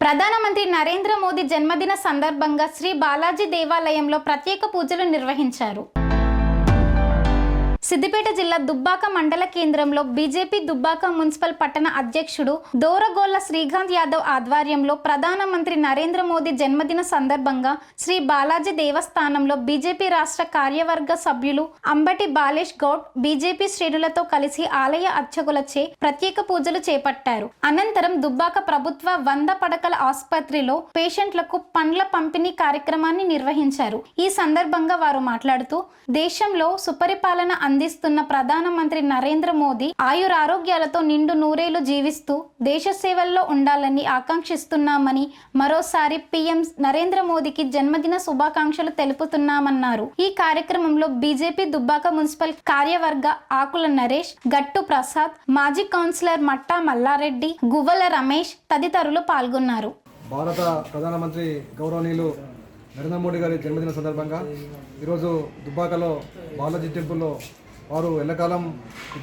ప్రధానమంత్రి నరేంద్ర మోదీ జన్మదిన సందర్భంగా శ్రీ బాలాజీ దేవాలయంలో ప్రత్యేక పూజలు నిర్వహించారు. సిద్దిపేట జిల్లా దుబ్బాక మండల కేంద్రంలో బీజేపీ దుబ్బాక మున్సిపల్ పట్టణ అధ్యక్షుడు దోరగోళ్ళ శ్రీకాంత్ యాదవ్ ఆధ్వర్యంలో ప్రధానమంత్రి నరేంద్ర మోదీ జన్మదిన సందర్భంగా శ్రీ బాలాజీ దేవస్థానంలో బీజేపీ రాష్ట్ర కార్యవర్గ సభ్యులు అంబటి బాలేష్ గౌడ్ బీజేపీ శ్రేణులతో కలిసి ఆలయ అర్చకులచే ప్రత్యేక పూజలు చేపట్టారు. అనంతరం దుబ్బాక ప్రభుత్వ వంద పడకల ఆసుపత్రిలో పేషెంట్లకు పండ్ల పంపిణీ కార్యక్రమాన్ని నిర్వహించారు. ఈ సందర్భంగా వారు మాట్లాడుతూ దేశంలో సుపరిపాలన అంద అందిస్తున్న ప్రధానమంత్రి నరేంద్ర మోదీ ఆయుర ఆరోగ్యాలతో నిండు నూరేళ్ళు జీవిస్తూ దేశ సేవల్లో ఉండాలని ఆకాంక్షిస్తున్నామని మరోసారి పీఎం నరేంద్ర మోదీకి జన్మదిన శుభాకాంక్షలు తెలుపుతున్నామన్నారు. ఈ కార్యక్రమంలో బీజేపీ దుబ్బాక మున్సిపల్ కార్యవర్గ ఆకుల నరేష్ గట్టు ప్రసాద్ మాజీ కౌన్సిలర్ మట్టా మల్లారెడ్డి గువ్వల రమేష్ తదితరులు పాల్గొన్నారు. భారత ప్రధానమంత్రి గౌరవనీయులు నరేంద్ర మోడీ గారి జన్మదిన సందర్భంగా ఈరోజు దుబ్బాకలో బాలాజీ టెంపుల్లో వారు ఎల్లకాలం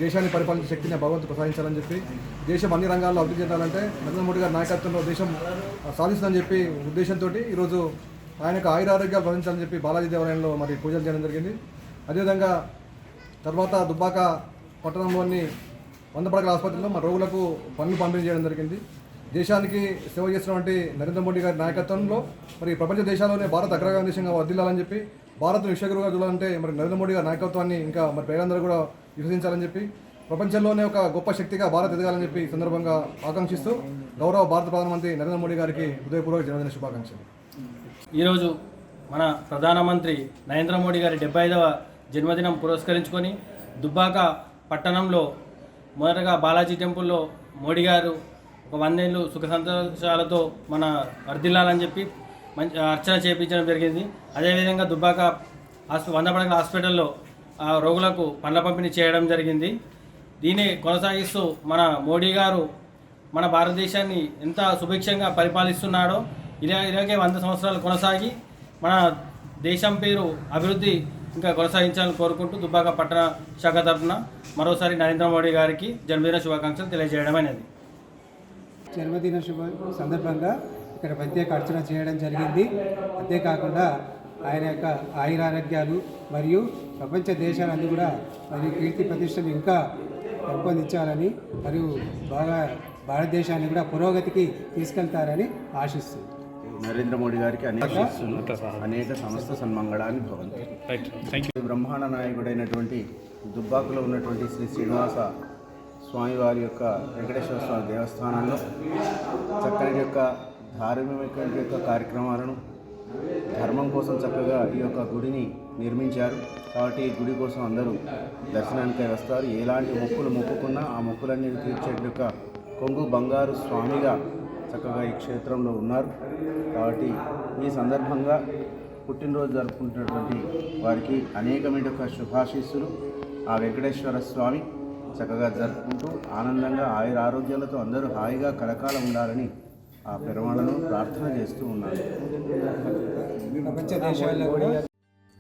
దేశాన్ని పరిపాలించే శక్తిని భగవంతుడు ప్రసాదించాలని చెప్పి దేశం అన్ని రంగాల్లో అభివృద్ధి చెందాలంటే నరేంద్ర మోడీ గారి నాయకత్వంలో దేశం సాధిస్తుందని చెప్పి ఉద్దేశంతో ఈరోజు ఆయనకు ఆయురారోగ్యాలు భవించాలని చెప్పి బాలాజీ దేవాలయంలో మరి పూజలు చేయడం జరిగింది. అదేవిధంగా తర్వాత దుబ్బాక పట్టణంలోని వంద పడకల ఆసుపత్రిలో మా రోగులకు పనులు పంపిణీ చేయడం జరిగింది. దేశానికి సేవ చేసినటువంటి నరేంద్ర మోడీ గారి నాయకత్వంలో మరి ప్రపంచ దేశాల్లోనే భారత్ అగ్రగామి దేశంగా వర్దిల్లాలని చెప్పి భారత్ విశ్వగురుగా చూడాలంటే మరి నరేంద్ర మోడీ గారి నాయకత్వాన్ని ఇంకా మరి పేరందరూ కూడా విభజించాలని చెప్పి ప్రపంచంలోనే ఒక గొప్ప శక్తిగా భారత్ ఎదగాలని చెప్పి సందర్భంగా ఆకాంక్షిస్తూ గౌరవ భారత ప్రధానమంత్రి నరేంద్ర మోడీ గారికి హృదయపూర్వక జన్మదిన శుభాకాంక్షలు. ఈరోజు మన ప్రధానమంత్రి నరేంద్ర మోడీ గారి డెబ్బై ఐదవ జన్మదినం పురస్కరించుకొని దుబ్బాక పట్టణంలో మొదటగా బాలాజీ టెంపుల్లో మోడీ గారు ఒక వందేళ్ళు సుఖ సంతోషాలతో మన వర్ధిల్లాలని చెప్పి మంచి అర్చన చేయించడం జరిగింది. అదేవిధంగా దుబ్బాక హాస్పి వంద పడకల హాస్పిటల్లో ఆ రోగులకు పండ్ల పంపిణీ చేయడం జరిగింది. దీన్ని కొనసాగిస్తూ మన మోడీ గారు మన భారతదేశాన్ని ఎంత సుభిక్షంగా పరిపాలిస్తున్నాడో ఇలా ఇలాగే వంద సంవత్సరాలు కొనసాగి మన దేశం పేరు అభివృద్ధి ఇంకా కొనసాగించాలని కోరుకుంటూ దుబ్బాక పట్టణ శాఖ తరఫున మరోసారి నరేంద్ర మోడీ గారికి జన్మదిన శుభాకాంక్షలు తెలియజేయడం అనేది. జన్మదిన శుభ సందర్భంగా ఇక్కడ ప్రత్యేక అర్చన చేయడం జరిగింది. అంతేకాకుండా ఆయన యొక్క ఆయురారోగ్యాలు మరియు ప్రపంచ దేశాలన్నీ కూడా మరియు కీర్తి ప్రతిష్టలు ఇంకా పెంపొందించాలని మరియు బాగా భారతదేశాన్ని కూడా పురోగతికి తీసుకెళ్తారని ఆశిస్తుంది నరేంద్ర మోడీ గారికి అనేక అనేక సమస్త సన్మంగళాన్ని భవంతు బ్రహ్మాండ నాయకుడైనటువంటి దుబ్బాకులో ఉన్నటువంటి శ్రీ శ్రీనివాస స్వామివారి యొక్క వెంకటేశ్వర స్వామి దేవస్థానంలో చక్కని యొక్క ధార్మిక యొక్క కార్యక్రమాలను ధర్మం కోసం చక్కగా ఈ యొక్క గుడిని నిర్మించారు. కాబట్టి ఈ గుడి కోసం అందరూ దర్శనానికి వస్తారు. ఎలాంటి మొక్కులు మొక్కుకున్నా ఆ మొక్కులన్నీ తీర్చే యొక్క కొంగు బంగారు స్వామిగా చక్కగా ఈ క్షేత్రంలో ఉన్నారు. కాబట్టి ఈ సందర్భంగా పుట్టినరోజు జరుపుకుంటున్నటువంటి వారికి అనేకమైన యొక్క శుభాశీస్సులు. ఆ వెంకటేశ్వర స్వామి చక్కగా జరుపుకుంటూ ఆనందంగా ఆయుర ఆరోగ్యాలతో అందరూ హాయిగా కలకాలం ఉండాలని ఆ పెరమాలను ప్రార్థన చేస్తూ ఉన్నాను. ప్రపంచ దేశాల్లో కూడా